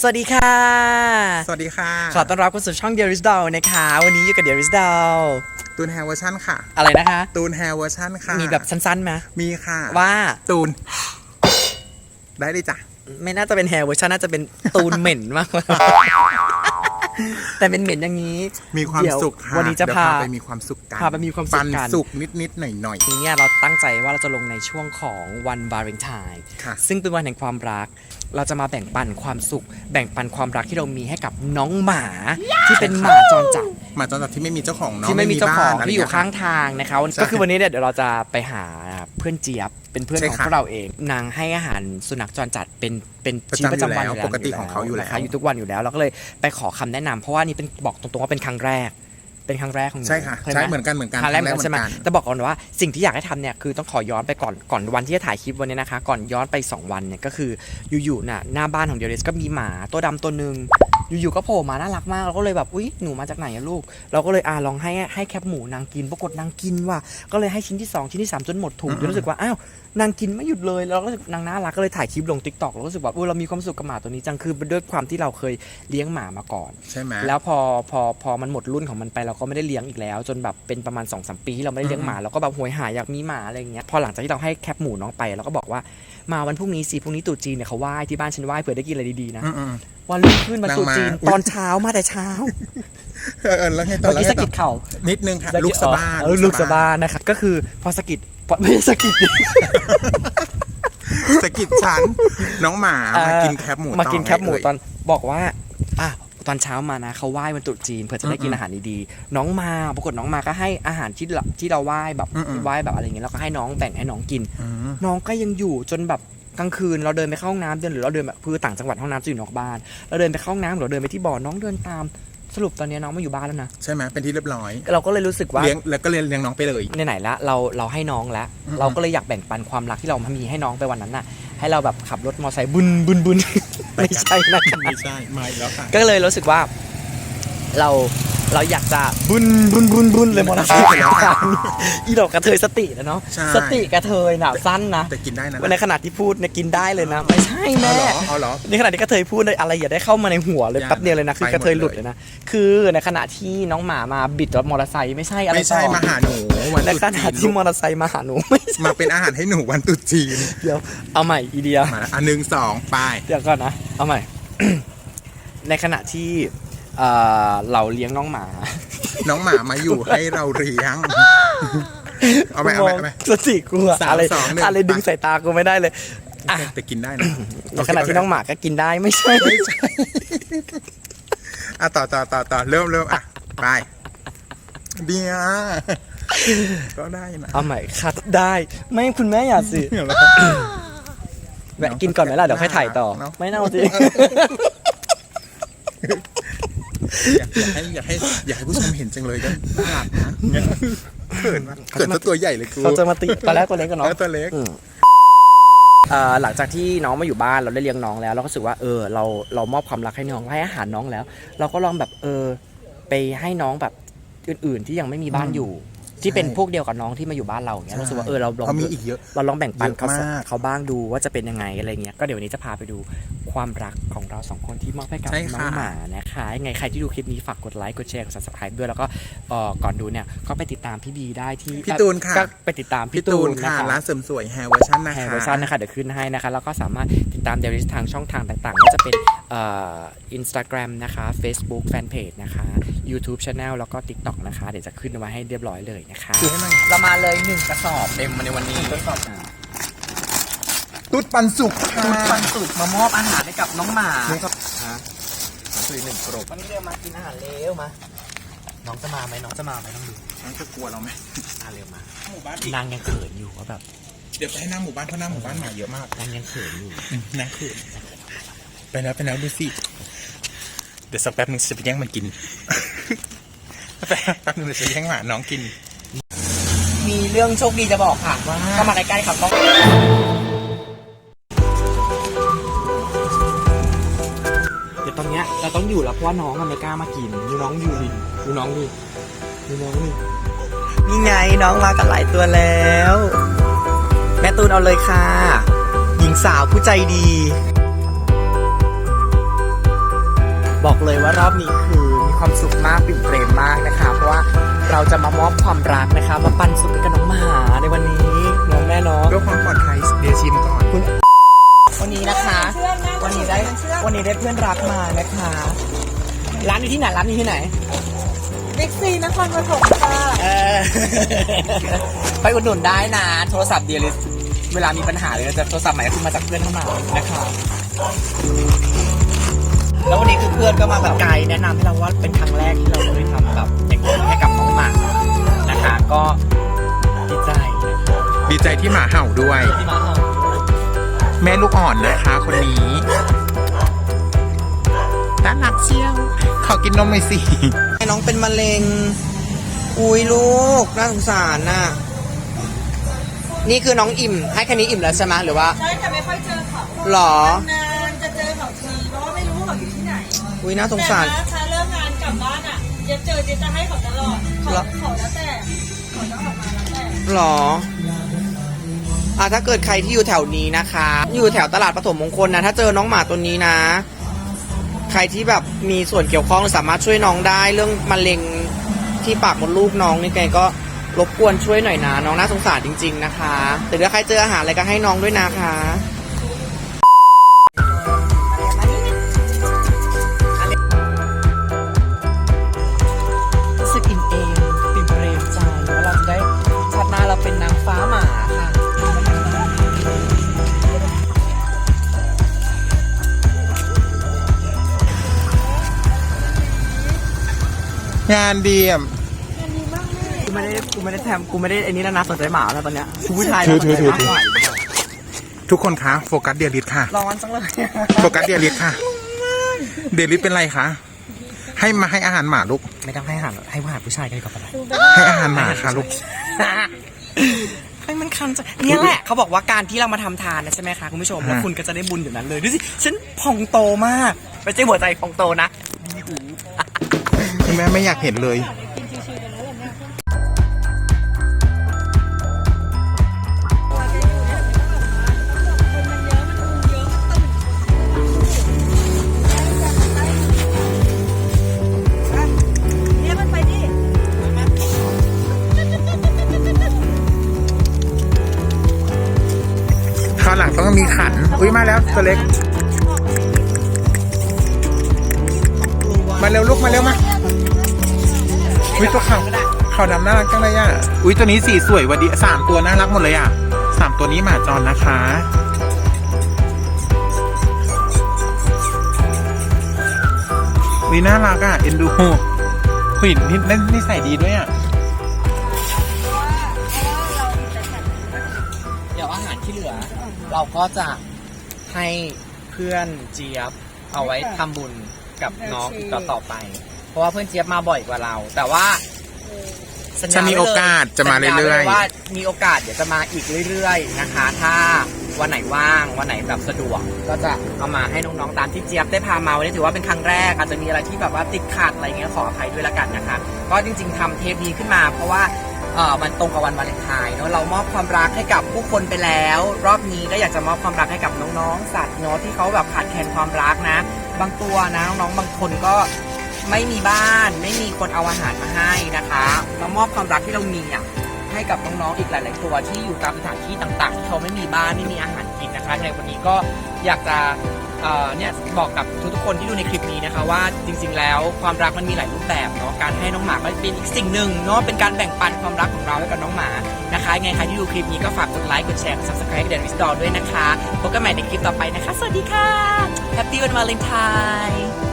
สวัสดีค่ะ สวัสดีค่ะ ขอต้อนรับเข้าสู่ช่อง d e a r i s Doll นะคะ วันนี้อยู่กับ d e a r i s Doll ตูนแฮร์เวอร์ชันค่ะ อะไรนะคะ ตูนแฮร์เวอร์ชันค่ะ มีแบบสั้นๆไหมมีค่ะ ว่า ตูน ได้เลยจ้ะ ไม่น่าจะเป็นแฮร์เวอร์ชันน่าจะเป็นตูนเหม็นมากกว่าแต่เป็นเหม็นอย่างนี้ มีความเดี๋ยสุขค่ะวันนี้จะเดี๋ยพาไปมีความสุขกันพาไปมีความสุขปันกันสุขนิดนิดๆหน่อยหน่อยทีเนี้ยเราตั้งใจว่าเราจะลงในช่วงของวันวาเลนไทน์ค่ะซึ่งเป็นวันแห่งความรัก เราจะมาแบ่งปันความสุข แบ่งปันความรักที่เรามีให้กับน้องหมา ที่เป็นหมาจรจัดๆมาจนจากที่ไม่มีเจ้าของเนาะที่ไม่มีเจ้าของบ้นะไรที่อยู่เข้างทางนะคะใช่ก็คือวันนี้เนี่ยเดี๋ยวเราจะไปหาเพื่อนเจี๊ยบเป็นเพื่อนใช่ของค่ะพวกเราเองนางให้อาหารสุนัขจรจัดเป็นเป็นประชีวิตประจำจำวันอยู่อยู่แล้วปกติของเขาอยู่แล้วนะคะอยู่ทุกวันอยู่แล้วเราก็เลยไปขอคำแนะนำเพราะว่านี่เป็นบอกตรงๆว่าเป็นครั้งแรก เป็นครั้งแรกของหนูใช่ค่ะเคยไหใช่เหมือนกันเหมือนกันครั้งแรกเหมือนกันใช่ไหมครั้งแรกเหมือนกันแต่บอกก่อนว่าสิ่งที่อยากให้ทำเนี่ยคือต้องขอย้อนไปก่อนก่อนวันที่จะถ่ายคลิปวันนี้นะคะ ก่อนย้อนไป 2 วันเนี่ยก็คืออยู่ๆน่ะหน้าบ้านของเดลิสก็มีหมาตัวดำตัวหนึ่ง อยู่ๆก็โผล่มาน่ารักมากเราก็เลยแบบอุ้ยหนูมาจากไหนอะลูก เราก็เลยอ่าลองให้ให้แคปหมูนางกินปรากฏนางกินว่ะก็เลยให้ชิ้นที่ 2 ชิ้นที่ 3 จนหมดถุงจนรู้สึกว่าอ้าวนางกินไม่หยุดเลยแล้วก็รู้สึกนางน่ารักก็เลยถ่ายคลิปลงทิกตอกเราก็รู้สึกว่าอุ้ยเรามีความสุขกับหมาตัวนี้จังคือด้วยความที่เราเคยเลี้ยงหมามาก่อน ใช่ไหมแล้วพอพอพอมันหมดรุ่นของมันไปเราก็ไม่ได้เลี้ยงอีกแล้ว จนแบบเป็นประมาณ2อสปีที่เราไม่ได้เลี้ยงหมาเราก็แบบหวยหาอยากมีหมาอะไรอย่างเงี้ยพอหลังจากที่เราให้แคปหมูน้องไปเราก็บอกว่ามาวันพรุ่งนี้สิพรุ่งนี้ตรุษจีนเนี่ยเขาไหว้ที่บ้านฉันไหว้เผื่อได้กินอะไรดีๆนะอืม วันรุ่งขึ้นวันตรุษจีน นางมา ตอนเช้ามาแต่เช้าๆเออเออแล้วไงต่อเมื่อแล้วกี้ไงสะต่กิอดเข่านิดนึงค่ะลูกสะบ้านเออลูกสะบ้านนะครับก็คือพอสะกิดพอไม่ใช่สะกิดดิ สะกิดฉันน้องหมามากินแคปหมูมากินต่อแคปหมูไงตเอ่ยอนบอกว่าอะตอนเช้ามานะเขาไหว้วันตรุษจีนเพื่อจะได้กินอืมอาหารดีๆน้องมาปรากฏน้องมาก็ให้อาหารที่เราที่เราไหว้แบบอืมๆไหว้แบบอะไรอย่างเงี้ยแล้วก็ให้น้องแบ่งให้น้องกิน อืมน้องก็ยังอยู่จนแบบ กลางคืนเราเดินไปเข้าห้องน้ำเดินหรือเราเดินแบบคือต่างจังหวัดห้องน้ำจะอยู่นอกบ้าน เราเดินไปเข้าห้องน้ำหรือเราเดินไปที่บ่อน้องเดินตามสรุปตอนนี้น้องมาอยู่บ้านแล้วนะใช่ไหมเป็นที่เรียบร้อย เราก็เลยรู้สึกว่า เลี้ยงแล้วก็เลี้ยงเลี้ยงน้องไปเลยไหนๆละเราเราให้น้องแล้ว อืม เราก็เลยอยากแบ่งปันความรักที่เรามีให้น้องไปวันนั้นน่ะ ให้เราแบบขับรถมอเตอร์ไซค์บุนบุนบุน ไม่ใช่นะคะไม่ใช่ไม่แล้วค่ะ ก็เลยรู้สึกว่าเรา เราอยากจะบุนบุนบุนบุนเลยมอเตอร์ไซค์ไปแล้วค่ะอีดอกกระเทยสตินะเนาะ ใช่ สติกระเทยน่ะสั้นนะ แต่กินได้นะในขณะที่พูดเนี่ยกินได้เลยนะ ไม่ใช่เอาแม่เหรอเอาเหรอ ในขณะที่กระเทยพูดเลยอะไรอย่าได้เข้ามาในหัวเลยอย่าแป๊บเดียวเลยนะ คือกระเทยไปหมดเลยหลุดเลยนะ คือในขณะที่น้องหมามาบิดรถมอเตอร์ไซค์ไม่ใช่อะไรไม่ใช่ต่อมาหาหนูวันในตรุษขณะจีที่นมอเตอร์ไซค์มาหาหนูไม่ใช่มาเป็นอาหารให้หนูวันตรุษจีนเดี๋ยวเอาใหม่อีเดีย มาแล้วอันหนึ่งสองไป เดี๋ยวก่อนนะ เอาใหม่ ในขณะที่ เอ่อเราเลี้ยงน้องหมา น้องหมามาอยู่ให้เราเลี้ยง เอาไหมเอาไหมเอาไหม สติกูอะสามอะไรสองหนึ่ง อะไรดึงสายตากูไม่ได้เลยอะแต่กินได้นะในขณะที่น้องหมาก็กินได้ไม่ใช่ไม่ใช่อะต่อต่อต่อต่อเริ่มเริ่มอะไปเดียก็ได้นะเอาใหม่คัดได้ไม่คุณแม่อย่าสิเดี๋ยวเราแวะกินก่อนไหมล่ะเดี๋ยวค่อยถ่ายต่อ เนอะไม่น่าสิอยาก อยากให้อยากให้อยากให้ผู้ชมเห็นจังเลยก็น่ารักนะเขินมากเขินซะตัวใหญ่เลยกูเขาจะมาติตอนแรกตัวเล็กกันเนาะ แล้วตัวเล็ก อืมเอ่อหลังจากที่น้องมาอยู่บ้านเราได้เลี้ยงน้องแล้ว เราก็รู้สึกว่าเออเราเรามอบความรักให้น้องให้อาหารน้องแล้ว เราก็ลองแบบเออไปให้น้องแบบอื่นๆที่ยังไม่มีบ้านอยู่ ที่เป็นพวกเดียวกับน้องที่มาอยู่บ้านเราอย่างเงี้ยเรารู้สึกว่าเออเราลอง เขามีอีกเยอะ เราลองแบ่งปันเขาเยอะมาก เขาบ้างดูว่าจะเป็นยังไงอะไรเงี้ยก็เดี๋ยววันนี้จะพาไปดู ความรักของเราสองคนที่มอบให้กับใช่น้ค่ะ องหมานะคะยังไงใครที่ดูคลิปนี้ฝากกดไลค์กดแชร์กด subscribe ด้วยแล้วก็เอ่อก่อนดูเนี่ยก็ไปติดตามพี่บีได้ที่พี่ตูนค่ะ ก็ไปติดตามพี่พี่ตูตูนนค่ะ นะคะ ร้านเสริมสวยแฮร์เวอร์ชันนะแฮคะร์เวอร์ชันนะคะเดี๋ยวขึ้นให้นะคะ แล้วก็สามารถติดตามเดลิสทางช่องทางต่างๆว่าจะเป็นเอ่ออินสตาแกรมนะคะ Facebook Fanpage นะคะ YouTube Channel แล้วก็ TikTok นะคะ เดี๋ยวจะขึ้นไว้ให้เรียบร้อยเลยนะคะ คือให้นั่งเรามาเลยหนึ่งกระสอบเต็มมาในวันนี้ ตุ๊ดปันสุกค่ะคุณปันสุกมามอบอาหารให้กับน้องหมานี่ครับ ฮะคือหนึ่งกรบวันนี้เร็วมากินอาหารเร็วมา น้องจะมาไหมน้องจะมาไหมต้องดูนั่นจะกลัวเราไหมมาเร็วมาหมู่บ้านอีกนางยังเขินอยู่ว่าแบบเดี๋ยวไปให้หน้าหมู่บ้านเพราะหน้าหมู่บ้านหมาเยอะมากนางยังเขินอยู่นะคือไปแล้วไปแล้วดูสิเดี๋ยวสักแป๊บนึงจะไปแย่งมันกินแป๊บแป๊บนึงเดี๋ยวจะแย่งหมาน้องกิน มีเรื่องโชคดีจะบอกค่ะว่าก็มาใกล้ๆครับต้อง ตอนเนี้ยเราต้องอยู่แล้วเพราะว่าน้องมันไม่กล้ามากินดูน้องอยู่ดิดูน้องดิดูน้องดินี่ไงน้องมากันหลายตัวแล้ว แม่ตูนเอาเลยค่ะ หญิงสาวผู้ใจดี บอกเลยว่ารอบนี้คือมีความสุขมากปิ่มเปรมมากนะคะ เพราะว่าเราจะมามอบความรักนะคะ มาปันสุขให้กับน้องหมาในวันนี้น้องแม่เนาะเพื่อความปลอดภัยเดี๋ยวชิมก่อน วันนี้นะคะ วันนี้ได้วันนี้ได้เพื่อนรักมานะคะ ร้านอยู่ที่ไหนร้านอยู่ที่ไหนบิ๊กซีนครปฐมค่ะเออไปอุดหนุนได้นะ โทรศัพท์เดียริสเวลามีปัญหาเลยจะโทรศัพท์ใหม่ก็คือมาจากเพื่อนเข้ามานะคะแล้ววันนี้คือเพื่อนก็มาแบบไกด์แนะนำให้เราว่าเป็นครั้งแรกที่เราเคยทำแบบอย่างนี้ให้กับน้องหมานะคะ ก็ดีใจนะคะดีใจที่หมาเห่าด้วยที่มาเอา แม่ลูกอ่อนนะคะคนนี้น่ารักเชียว ขอกินนมหน่อยสิให้น้องเป็นมะเร็ง อุ้ยลูก น่าสงสารน่ะ นี่คือน้องอิ่ม ให้แค่นี้อิ่มแล้วใช่ไหมหรือว่า ใช่แต่ไม่ค่อยเจอเขาหรอ นานๆจะเจอเขาทีเพราะว่าไม่รู้ว่าเขาอยู่ที่ไหนอุ้ยน่าสงสาร แต่ถ้าถ้าเลิกงานกลับบ้านอะจะเจอจะจะให้เขาตลอดเขาเหรอ เขาแล้วแต่เขาจะออกมาแล้วแต่ หรอ อะถ้าเกิดใครที่อยู่แถวนี้นะคะ อยู่แถวตลาดปฐมมงคลนะ ถ้าเจอน้องหมาตัวนี้นะ ใครที่แบบมีส่วนเกี่ยวข้องสามารถช่วยน้องได้ เรื่องมะเร็งที่ปากมดลูกน้องนี่ไงก็รบกวนช่วยหน่อยนะ น้องน่าสงสารจริง ๆ นะคะแต่ถ้าใครเจออาหารอะไรก็ให้น้องด้วยนะคะ งานดีอะกูไม่ได้กูไม่ได้แทมกูไม่ได้ไอ้นี่แล้วนะสนใจหมาแล้วตอนเนี้ยกูผู้ชายถืแล้วอสนถืใจอมากกว่าทุกคนคะโฟกัสเดียริสค่ะ ร้อนจังเลยโฟกัสเดียริสค่ะ เดียริสเป็นไรคะ ให้มาให้อาหารหมาลูก ไม่ต้องให้อาหารให้อาหารผู้ชายกันดีกว่าปะให้อาหารหมาค่ะลูก ให้มันคันจะเนี่ยแหละเขาบอกว่าการที่เรามาทำทานนะใช่ไหมคะคุณผู้ชมแล้วฮะคุณก็จะได้บุญอยู่นั้นเลยดูสิฉันพองโตมากไม่ใช่หัวใจพองโตนะ คุณแม่ไม่อยากเห็นเลยเนี่ยมันไปดิคราวหลังต้องมีขัน อุ้ยมาแล้วตัวเล็ก มาเร็วลูกมาเร็วมา อุ้ยตัวขาวขาวดำน่ารักจังเลยอะ อุ้ยตัวนี้สีสวยวันดีสามตัวน่ารักหมดเลยอะสามตัวนี้หมาจรนะคะวิน่ารักอะเอ็นดูหุยนี่นี่นี่ใส่ดีด้วยอะ เดี๋ยวอาหารที่เหลือ เราก็จะให้เพื่อนเจี๊ยบเอาไว้ทำบุญกับน้องอีกต่อต่อไป เพราะว่าเพื่อนเจี๊ยบมาบ่อยกว่าเรา แต่ว่าสัญญจะมีโอกาสจะมาเรื่อยๆสัญญไว้ลว่ามีโอกาสเดี๋ยวจะมาอีกเรื่อยๆนะคะ ถ้าวันไหนว่างวันไหนแบบสะดวก ก็จะเอามาให้น้องๆตามที่เจี๊ยบได้พามาวันนี้ถือว่าเป็นครั้งแรก อาจจะมีอะไรที่แบบว่าติดขัดอะไรเงี้ยขออภัยด้วยละกันนะคะ ก็จริง ๆทำเทปนี้ขึ้นมา เพราะว่าเออมันตรงกับวันวาเลนไทน์เนอะเรามอบความรักให้กับผู้คนไปแล้ว รอบนี้ก็อยากจะมอบความรักให้กับน้องๆสัตว์เนาะที่เขาแบบขาดแคลนความรักนะ บางตัวนะน้องๆบางคนก็ ไม่มีบ้าน ไม่มีคนเอาอาหารมาให้นะคะเรามอบความรักที่เรามีอะให้กับน้องๆอีกหลาย ๆ ตัวที่อยู่ตามสถานที่ต่างๆที่เขาไม่มีบ้านไม่มีอาหารกินนะคะ ในวันนี้ก็อยากจะเอ่อเนี่ยบอกกับทุกๆคนที่ดูในคลิปนี้นะคะ ว่าจริง ๆ แล้วความรักมันมีหลายรูปแบบเนาะการให้น้องหมาก็เป็นอีกสิ่งหนึ่งเนาะเป็นการแบ่งปันความรักของเราให้กับน้องหมานะคะไงใครที่ดูคลิปนี้ก็ฝากกดไลค์กดแชร์กด subscribe เดนวิสตอร์ด้วยนะคะพบกันใหม่ในคลิปต่อไปนะคะ สวัสดีค่ะแฮปปี้วันวาเลนไทน์